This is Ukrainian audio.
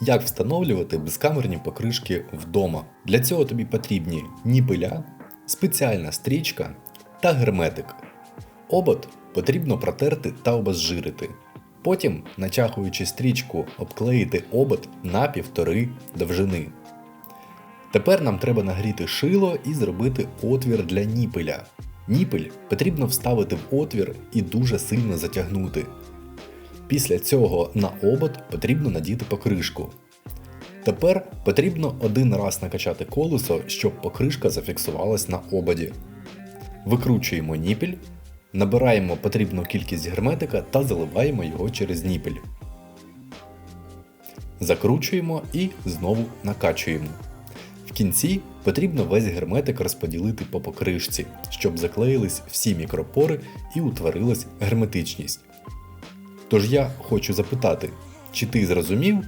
як встановлювати безкамерні покришки вдома. Для цього тобі потрібні ніпеля, спеціальна стрічка та герметик. Обод потрібно протерти та обезжирити. Потім, натягуючи стрічку, обклеїти обод на півтори довжини. Тепер нам треба нагріти шило і зробити отвір для ніпеля. Ніпель потрібно вставити в отвір і дуже сильно затягнути. Після цього на обод потрібно надіти покришку. Тепер потрібно один раз накачати колесо, щоб покришка зафіксувалась на ободі. Викручуємо ніпель, набираємо потрібну кількість герметика та заливаємо його через ніпель. Закручуємо і знову накачуємо. В кінці потрібно весь герметик розподілити по покришці, щоб заклеїлись всі мікропори і утворилась герметичність. Тож я хочу запитати, чи ти зрозумів,